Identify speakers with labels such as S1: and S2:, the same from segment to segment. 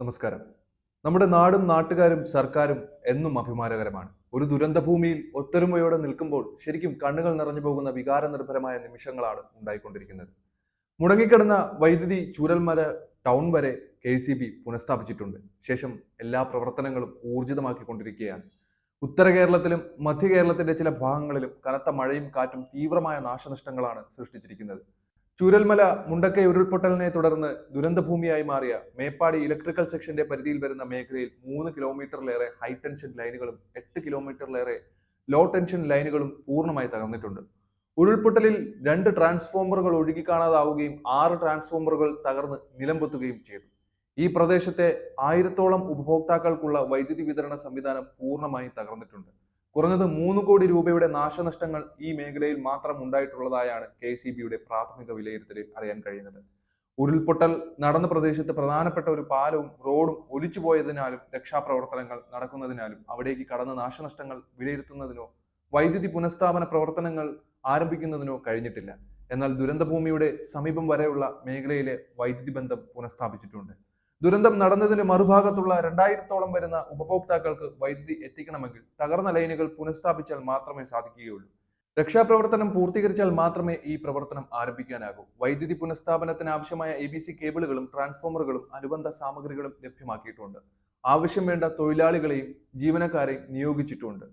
S1: നമസ്കാരം. നമ്മുടെ നാടും നാട്ടുകാരും സർക്കാരും എന്നും അഭിമാനകരമാണ്. ഒരു ദുരന്ത ഭൂമിയിൽ ഒത്തൊരുമയോടെ നിൽക്കുമ്പോൾ ശരിക്കും കണ്ണുകൾ നിറഞ്ഞു പോകുന്ന വികാരനിർഭരമായ നിമിഷങ്ങളാണ് ഉണ്ടായിക്കൊണ്ടിരിക്കുന്നത്. മുടങ്ങിക്കിടന്ന വൈദ്യുതി ചൂരൽമല ടൗൺ വരെ കെ സി ബി പുനഃസ്ഥാപിച്ചിട്ടുണ്ട്. ശേഷം എല്ലാ പ്രവർത്തനങ്ങളും ഊർജിതമാക്കിക്കൊണ്ടിരിക്കുകയാണ്. ഉത്തര കേരളത്തിലും മധ്യ കേരളത്തിന്റെ ചില ഭാഗങ്ങളിലും കനത്ത മഴയും കാറ്റും തീവ്രമായ നാശനഷ്ടങ്ങളാണ് സൃഷ്ടിച്ചിരിക്കുന്നത്. ചൂരൽമല മുണ്ടക്കൈ ഉരുൾപൊട്ടലിനെ തുടർന്ന് ദുരന്തഭൂമിയായി മാറിയ മേപ്പാടി ഇലക്ട്രിക്കൽ സെക്ഷന്റെ പരിധിയിൽ വരുന്ന മേഖലയിൽ മൂന്ന് കിലോമീറ്ററിലേറെ ഹൈ ടെൻഷൻ ലൈനുകളും എട്ട് കിലോമീറ്ററിലേറെ ലോ ടെൻഷൻ ലൈനുകളും പൂർണമായി തകർന്നിട്ടുണ്ട്. ഉരുൾപൊട്ടലിൽ രണ്ട് ട്രാൻസ്ഫോമറുകൾ ഒഴുകി കാണാതാവുകയും ആറ് ട്രാൻസ്ഫോമറുകൾ തകർന്ന് നിലംപൊത്തുകയും ചെയ്തു. ഈ പ്രദേശത്തെ ആയിരത്തോളം ഉപഭോക്താക്കൾക്കുള്ള വൈദ്യുതി വിതരണ സംവിധാനം പൂർണമായി തകർന്നിട്ടുണ്ട്. കുറഞ്ഞത് മൂന്ന് കോടി രൂപയുടെ നാശനഷ്ടങ്ങൾ ഈ മേഖലയിൽ മാത്രം ഉണ്ടായിട്ടുള്ളതായാണ് കെ സി ബിയുടെ പ്രാഥമിക വിലയിരുത്തലിൽ അറിയാൻ കഴിയുന്നത്. ഉരുൾപൊട്ടൽ നടന്ന പ്രദേശത്ത് പ്രധാനപ്പെട്ട ഒരു പാലവും റോഡും ഒലിച്ചു പോയതിനാലും രക്ഷാപ്രവർത്തനങ്ങൾ നടക്കുന്നതിനാലും അവിടേക്ക് കടന്ന നാശനഷ്ടങ്ങൾ വിലയിരുത്തുന്നതിനോ വൈദ്യുതി പുനഃസ്ഥാപന പ്രവർത്തനങ്ങൾ ആരംഭിക്കുന്നതിനോ കഴിഞ്ഞിട്ടില്ല. എന്നാൽ ദുരന്തഭൂമിയുടെ സമീപം വരെയുള്ള മേഖലയിലെ വൈദ്യുതി ബന്ധം പുനഃസ്ഥാപിച്ചിട്ടുണ്ട്. ദുരന്തം നടന്നതിന് മറുഭാഗത്തുള്ള രണ്ടായിരത്തോളം വരുന്ന ഉപഭോക്താക്കൾക്ക് വൈദ്യുതി എത്തിക്കണമെങ്കിൽ തകർന്ന ലൈനുകൾ പുനഃസ്ഥാപിച്ചാൽ മാത്രമേ സാധിക്കുകയുള്ളൂ. രക്ഷാപ്രവർത്തനം പൂർത്തീകരിച്ചാൽ മാത്രമേ ഈ പ്രവർത്തനം ആരംഭിക്കാനാകൂ. വൈദ്യുതി പുനഃസ്ഥാപനത്തിന് ആവശ്യമായ എ ബി സി കേബിളുകളും ട്രാൻസ്ഫോമറുകളും അനുബന്ധ സാമഗ്രികളും ലഭ്യമാക്കിയിട്ടുണ്ട്. ആവശ്യം വേണ്ട തൊഴിലാളികളെയും ജീവനക്കാരെയും നിയോഗിച്ചിട്ടുണ്ട്.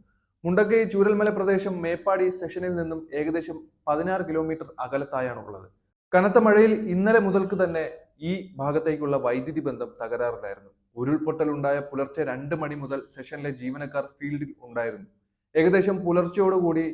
S1: മുണ്ടക്കൈ ചൂരൽമല പ്രദേശം മേപ്പാടി സെഷനിൽ നിന്നും ഏകദേശം പതിനാറ് കിലോമീറ്റർ അകലത്തായാണുള്ളത്. കനത്ത മഴയിൽ ഇന്നലെ മുതൽക്ക് തന്നെ ഈ ഭാഗത്തേക്കുള്ള വൈദ്യുതി ബന്ധം തകരാറിലായിരുന്നു. ഉരുൾപൊട്ടൽ ഉണ്ടായ പുലർച്ചെ രണ്ട് മണി മുതൽ സെഷനിലെ ജീവനക്കാർ ഫീൽഡിൽ ഉണ്ടായിരുന്നു. ഏകദേശം പുലർച്ചയോടുകൂടി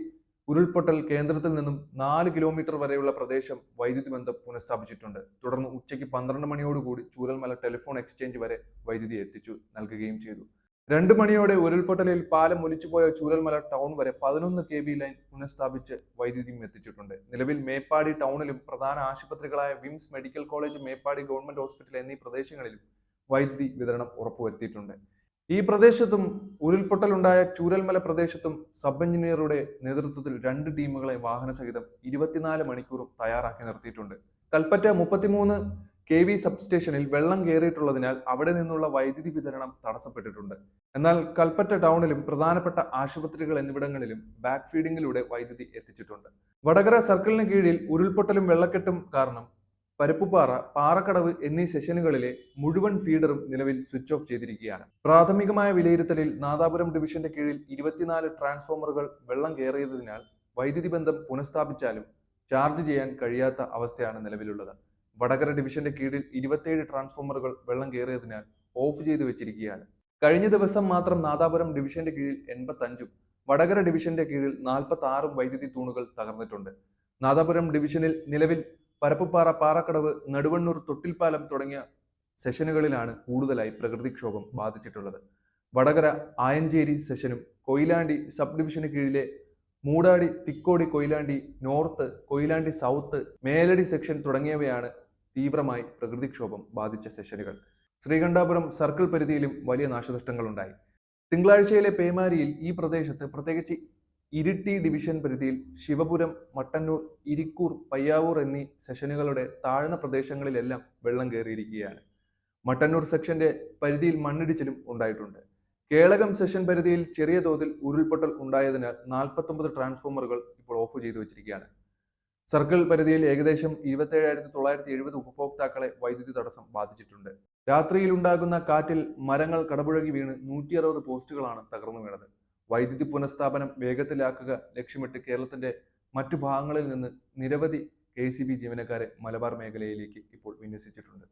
S1: ഉരുൾപൊട്ടൽ കേന്ദ്രത്തിൽ നിന്നും നാല് കിലോമീറ്റർ വരെയുള്ള പ്രദേശം വൈദ്യുതി ബന്ധം പുനഃസ്ഥാപിച്ചിട്ടുണ്ട്. തുടർന്ന് ഉച്ചയ്ക്ക് പന്ത്രണ്ട് മണിയോടുകൂടി ചൂരൽമല ടെലിഫോൺ എക്സ്ചേഞ്ച് വരെ വൈദ്യുതി എത്തിച്ചു നൽകുകയും ചെയ്തു. രണ്ട് മണിയോടെ ഉരുൾപൊട്ടലിൽ പാലം ഒലിച്ചുപോയ ചൂരൽമല ടൗൺ വരെ പതിനൊന്ന് കെ ബി ലൈൻ പുനഃസ്ഥാപിച്ച് വൈദ്യുതിയും എത്തിച്ചിട്ടുണ്ട്. നിലവിൽ മേപ്പാടി ടൗണിലും പ്രധാന ആശുപത്രികളായ വിംസ് medical college Meppadi government hospital എന്നീ പ്രദേശങ്ങളിലും വൈദ്യുതി വിതരണം ഉറപ്പുവരുത്തിയിട്ടുണ്ട്. ഈ പ്രദേശത്തും ഉരുൾപൊട്ടലുണ്ടായ ചൂരൽമല പ്രദേശത്തും സബ് എഞ്ചിനീയറുടെ നേതൃത്വത്തിൽ രണ്ട് ടീമുകളെ വാഹനസഹിതം ഇരുപത്തിനാല് മണിക്കൂറും തയ്യാറാക്കി നിർത്തിയിട്ടുണ്ട്. കൽപ്പറ്റ മുപ്പത്തിമൂന്ന് കെ വി സബ്സ്റ്റേഷനിൽ വെള്ളം കയറിയിട്ടുള്ളതിനാൽ അവിടെ നിന്നുള്ള വൈദ്യുതി വിതരണം തടസ്സപ്പെട്ടിട്ടുണ്ട്. എന്നാൽ കൽപ്പറ്റ ടൗണിലും പ്രധാനപ്പെട്ട ആശുപത്രികൾ എന്നിവിടങ്ങളിലും ബാക്ക് ഫീഡിങ്ങിലൂടെ വൈദ്യുതി എത്തിച്ചിട്ടുണ്ട്. വടകര സർക്കിളിന് കീഴിൽ ഉരുൾപൊട്ടലും വെള്ളക്കെട്ടും കാരണം പരുപ്പുപാറ പാറക്കടവ് എന്നീ സെഷനുകളിലെ മുഴുവൻ ഫീഡറും നിലവിൽ സ്വിച്ച് ഓഫ് ചെയ്തിരിക്കുകയാണ്. പ്രാഥമികമായ വിലയിരുത്തലിൽ നാദാപുരം ഡിവിഷന്റെ കീഴിൽ ഇരുപത്തിനാല് ട്രാൻസ്ഫോമറുകൾ വെള്ളം കയറിയതിനാൽ വൈദ്യുതി ബന്ധം പുനഃസ്ഥാപിച്ചാലും ചാർജ് ചെയ്യാൻ കഴിയാത്ത അവസ്ഥയാണ് നിലവിലുള്ളത്. വടകര ഡിവിഷന്റെ കീഴിൽ ഇരുപത്തിയേഴ് ട്രാൻസ്ഫോമറുകൾ വെള്ളം കയറിയതിനാൽ ഓഫ് ചെയ്തു വെച്ചിരിക്കുകയാണ്. കഴിഞ്ഞ ദിവസം മാത്രം നാദാപുരം ഡിവിഷന്റെ കീഴിൽ എൺപത്തഞ്ചും വടകര ഡിവിഷന്റെ കീഴിൽ നാൽപ്പത്തി ആറും വൈദ്യുതി തൂണുകൾ തകർന്നിട്ടുണ്ട്. നാദാപുരം ഡിവിഷനിൽ നിലവിൽ പരപ്പുപാറ പാറക്കടവ് നടുവണ്ണൂർ തൊട്ടിൽപ്പാലം തുടങ്ങിയ സെഷനുകളിലാണ് കൂടുതലായി പ്രകൃതിക്ഷോഭം ബാധിച്ചിട്ടുള്ളത്. വടകര ആയഞ്ചേരി സെഷനും കൊയിലാണ്ടി സബ് ഡിവിഷന് കീഴിലെ Moodadi Thikkodi Koyilandy north Koyilandy south Meladi section തുടങ്ങിയവയാണ് തീവ്രമായി പ്രകൃതിക്ഷോഭം ബാധിച്ച സെഷനുകൾ. ശ്രീകണ്ഠാപുരം സർക്കിൾ പരിധിയിലും വലിയ നാശനഷ്ടങ്ങളുണ്ടായി. തിങ്കളാഴ്ചയിലെ പേമാരിയിൽ ഈ പ്രദേശത്ത് പ്രത്യേകിച്ച് ഇരിട്ടി ഡിവിഷൻ പരിധിയിൽ ശിവപുരം മട്ടന്നൂർ ഇരിക്കൂർ പയ്യാവൂർ എന്നീ സെഷനുകളുടെ താഴ്ന്ന പ്രദേശങ്ങളിലെല്ലാം വെള്ളം കയറിയിരിക്കുകയാണ്. മട്ടന്നൂർ സെക്ഷന്റെ പരിധിയിൽ മണ്ണിടിച്ചിലും ഉണ്ടായിട്ടുണ്ട്. കേളകം സെഷൻ പരിധിയിൽ ചെറിയ തോതിൽ ഉരുൾപൊട്ടൽ ഉണ്ടായതിനാൽ നാൽപ്പത്തൊമ്പത് ട്രാൻസ്ഫോമറുകൾ ഇപ്പോൾ ഓഫ് ചെയ്തു വെച്ചിരിക്കുകയാണ്. സർക്കിൾ പരിധിയിൽ ഏകദേശം ഇരുപത്തേഴായിരത്തി തൊള്ളായിരത്തി എഴുപത് ഉപഭോക്താക്കളെ വൈദ്യുതി തടസ്സം ബാധിച്ചിട്ടുണ്ട്. രാത്രിയിൽ ഉണ്ടാകുന്ന കാറ്റിൽ മരങ്ങൾ കടപുഴകി വീണ് നൂറ്റി അറുപത് പോസ്റ്റുകളാണ് തകർന്നു വീണത്. വൈദ്യുതി പുനഃസ്ഥാപനം വേഗത്തിലാക്കുക ലക്ഷ്യമിട്ട് കേരളത്തിന്റെ മറ്റു ഭാഗങ്ങളിൽ നിന്ന് നിരവധി കെ ജീവനക്കാരെ മലബാർ മേഖലയിലേക്ക് ഇപ്പോൾ വിന്യസിച്ചിട്ടുണ്ട്.